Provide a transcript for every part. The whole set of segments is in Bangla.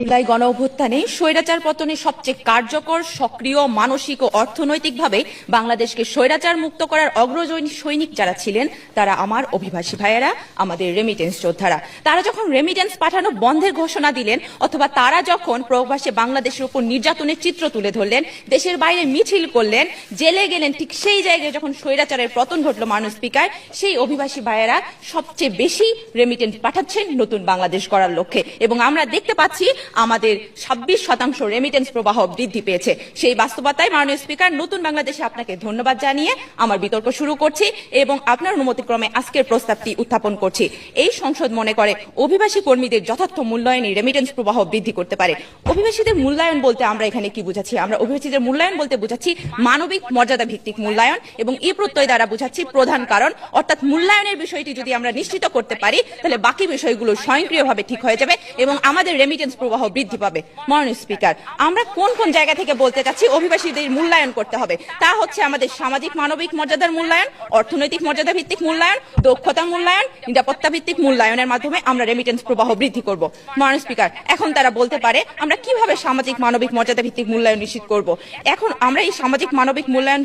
জুলাই গণ অভ্যুত্থানে স্বৈরাচার পতনে সবচেয়ে কার্যকর, সক্রিয়, মানসিক ও অর্থনৈতিকভাবে বাংলাদেশকে স্বৈরাচার মুক্ত করার অগ্রজনী সৈনিক যারা ছিলেন, তারা আমার অভিবাসী ভাইয়েরা, আমাদের রেমিটেন্স যোদ্ধারা। তারা যখন রেমিটেন্স পাঠানো বন্ধের ঘোষণা দিলেন, অথবা তারা যখন প্রবাসে বাংলাদেশের উপর নির্যাতনের চিত্র তুলে ধরলেন, দেশের বাইরে মিছিল করলেন, জেলে গেলেন, ঠিক সেই জায়গায় যখন স্বৈরাচারের পতন ঘটল মানুষ স্পিকার, সেই অভিবাসী ভাইয়েরা সবচেয়ে বেশি রেমিটেন্স পাঠাচ্ছেন নতুন বাংলাদেশ করার লক্ষ্যে। এবং আমরা দেখতে পাচ্ছি আমাদের ছাব্বিশ শতাংশ রেমিটেন্স প্রবাহ বৃদ্ধি পেয়েছে। সেই বাস্তবতায় মাননীয় স্পিকার নতুন বাংলাদেশে আপনাকে ধন্যবাদ জানিয়ে আমার বিতর্ক শুরু করছি এবং আপনার অনুমতিক্রমে আজকের প্রস্তাবটি উত্থাপন করছি। এই সংসদ মনে করে অভিবাসী কর্মীদের যথার্থ মূল্যায়নই রেমিটেন্স প্রবাহ বৃদ্ধি করতে পারে। অভিবাসীদের মূল্যায়ন বলতে আমরা এখানে কি বুঝাচ্ছি? আমরা অভিবাসীদের মূল্যায়ন বলতে বুঝাচ্ছি মানবিক মর্যাদা ভিত্তিক মূল্যায়ন এবং এই প্রত্যয় দ্বারা বুঝাচ্ছি প্রধান কারণ। অর্থাৎ মূল্যায়নের বিষয়টি যদি আমরা নিশ্চিত করতে পারি, তাহলে বাকি বিষয়গুলো স্বয়ংক্রিয়ভাবে ঠিক হয়ে যাবে এবং আমাদের রেমিটেন্স প্রবাহ বৃদ্ধি পাবে। মাননীয় স্পিকার, আমরা কোন কোন জায়গা থেকে বলতে চাচ্ছি অভিবাসীদের মূল্যায়ন করতে হবে? তা হচ্ছে আমাদের সামাজিক, মানবিক মর্যাদার মূল্যায়ন, অর্থনৈতিক মর্যাদা ভিত্তিক মূল্যায়ন, দক্ষতা মূল্যায়ন, নিরাপত্তা ভিত্তিক মূল্যায়নের মাধ্যমে আমরা রেমিটেন্স প্রবাহ বৃদ্ধি করব। মাননীয় স্পিকার, এখন তারা বলতে পারে, আমরা কীভাবে সামাজিক, মানবিক মর্যাদা ভিত্তিক মূল্যায়ন নিশ্চিত করব? এখন আমরা এই সামাজিক, মানবিক মূল্যায়ন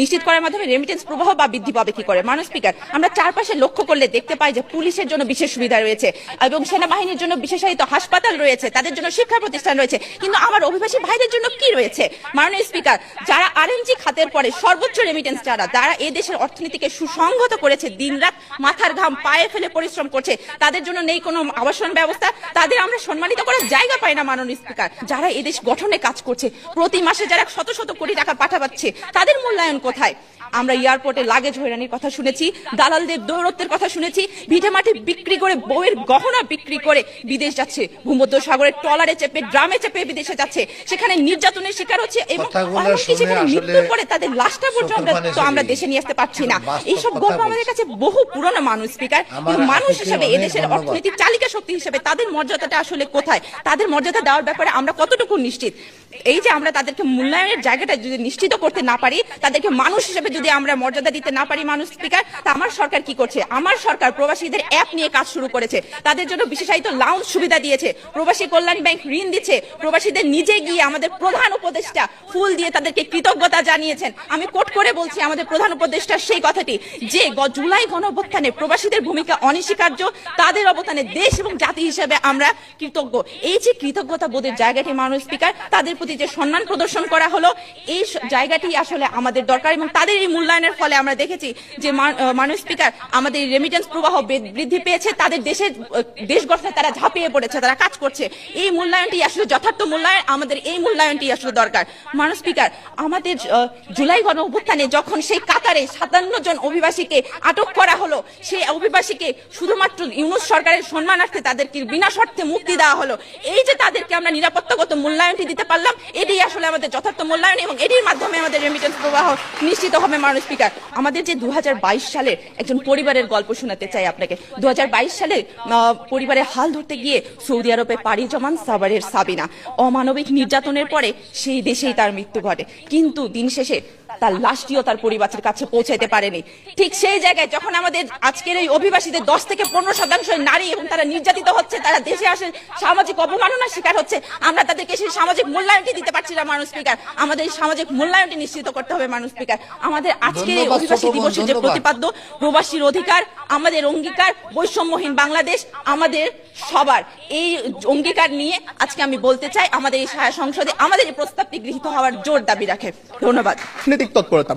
নিশ্চিত করার মাধ্যমে রেমিটেন্স প্রবাহ বা বৃদ্ধি পাবে কি করে? মাননীয় স্পিকার, আমরা চারপাশে লক্ষ্য করলে দেখতে পাই যে পুলিশের জন্য বিশেষ সুবিধা রয়েছে এবং সেনাবাহিনীর জন্য বিশেষায়িত হাসপাতাল রয়েছে। তাদের জন্য শিক্ষা প্রতিষ্ঠান রয়েছে। কিন্তু আমার অভিবাসী ভাইদের জন্য কি রয়েছে? মাননীয় স্পিকার, যারা আরএনজি খাতের পরে সর্বোচ্চ রেমিটেন্স যারা যারা এই দেশের অর্থনীতিকে সুসংহত করেছে, দিনরাত মাথার ঘাম পায়ে ফেলে পরিশ্রম করছে, তাদের জন্য নেই কোনো আবাসন ব্যবস্থা। তাদের আমরা সম্মানিত করার জায়গা পাই না, মাননীয় স্পিকার। যারা এদেশ গঠনে কাজ করছে, প্রতি মাসে যারা শত শত কোটি টাকা পাঠাচ্ছে, তাদের মূল্যায়ন কোথায়? আমরা এয়ারপোর্টে লাগেজ হয়রানির কথা শুনেছি দালালদের দৌরত্বের কথা শুনেছি ভিটে মাটি বিক্রি করে বউয়ের গহনা বিক্রি করে বিদেশ যাচ্ছে। ভূমধ্য সাগরের ট্রলারে চেপে ড্রামে চেপে বিদেশে যাচ্ছে। সেখানে নির্যাতনের শিকার হচ্ছে এবং এমনকি সেখানে মৃত্যুর পরে তাদের লাশটা পর্যন্ত তো আমরা দেশে নিয়ে আসতে পারছি না। এইসব গল্প আমাদের কাছে বহু পুরনো মানুষ স্পিকার। মানুষ হিসেবে এদেশের। অর্থনীতির চালিকা শক্তি হিসেবে তাদের মর্যাদাটা আসলে কোথায়? তাদের মর্যাদা দেওয়ার ব্যাপারে আমরা কতটুকু নিশ্চিত? এই যে আমরা তাদেরকে মূল্যায়নের জায়গাটা যদি নিশ্চিত করতে না পারি তাদেরকে মানুষ হিসেবে যদি আমরা মর্যাদা দিতে না পারি মানুষ স্পিকার তা আমার সরকার কি করছে? আমার সরকার প্রবাসীদের অ্যাপ নিয়ে কাজ শুরু করেছে। তাদের জন্য বিশেষায়িত লাউঞ্জ সুবিধা দিয়েছে। প্রবাসী কল্যাণ ব্যাংক ঋণ দিচ্ছে। প্রবাসীদের নিজে গিয়ে আমাদের প্রধান উপদেষ্টা ফুল দিয়ে তাদেরকে কৃতজ্ঞতা জানিয়েছেন। আমি কোট করে বলছি, আমাদের প্রধান উপদেষ্টা সেই কথাটি, যে জুলাই গণঅভ্যুত্থানে প্রবাসীদের ভূমিকা অনস্বীকার্য। তাদের অবদানে দেশ এবং জাতি হিসেবে আমরা কৃতজ্ঞ। এই যে কৃতজ্ঞতা বোধের জায়গাটি মাননীয় স্পিকার তাদের প্রতি যে সম্মান প্রদর্শন করা হলো, এই জায়গাটি আসলে আমাদের দরকার এবং তাদের এই মূল্যায়নের ফলে আমরা দেখেছি যে মান- মাননীয় স্পিকার, আমাদের রেমিটেন্স প্রবাহ বৃদ্ধি পেয়েছে, তাদের দেশের দেশ গঠনে তারা ঝাঁপিয়ে পড়েছে, তারা কাজ করছে। এই মূল্যায়নটি আসলে যথার্থ মূল্যায়ন, আমাদের এই মূল্যায়নটি আসলে দরকার। মাননীয় স্পিকার, আমাদের জুলাই গণ অভ্যুত্থানে যখন সেই কাতারে সাতান্ন জন অভিবাসীকে আটক করা হলো, সেই অভিবাসীকে শুধুমাত্র ইউনুস সরকারের সম্মানার্থে তাদেরকে বিনা শর্তে মুক্তি দেওয়া হলো। এই যে তাদেরকে আমরা নিরাপত্তাগত মূল্যায়নটি দিতে পারলাম, এটি আসলে আমাদের যথার্থ মূল্যায়ন এবং এটির মাধ্যমে আমাদের রেমিটেন্স প্রবাহ নিশ্চিত হবে। মাননীয় স্পিকার আমাদের যে দু সালের একজন পরিবারের গল্প শোনাতে চাই আপনাকে। দু হাজার বাইশ সালে পরিবারে হাল ধরতে গিয়ে সৌদি আরবে পাড়ি জমান সাবারের সাবিনা। অমানবিক নির্যাতনের পরে সেই দেশেই তার মৃত্যু ঘটে। কিন্তু দিন শেষে তার লাশটিও তার পরিবারের কাছে পৌঁছাতে পারেনি। ঠিক সেই জায়গায় যখন আমাদের আজকের এই অভিবাসীদের দশ থেকে পনেরো শতাংশ নারী এবং তারা নির্যাতিত হচ্ছে তারা দেশে আসে সামাজিক অবমাননার শিকার হচ্ছে আমরা তাদেরকে সেই সামাজিক মূল্যায়নটি দিতে পারছি না মানুষ স্পিকার। আমাদের এই সামাজিক মূল্যায়নটি নিশ্চিত করতে হবে মানুষ স্পিকার। আমাদের আজকের এই অভিবাসী দিবসের যে প্রতিপাদ্য প্রবাসীর অধিকার আমাদের অঙ্গীকার বৈষম্যহীন বাংলাদেশ আমাদের সবার এই অঙ্গীকার নিয়ে আজকে আমি বলতে চাই, আমাদের এই সংসদে আমাদের এই প্রস্তাবটি গৃহীত হওয়ার জোর দাবি রাখে। ধন্যবাদ। তৎপরতা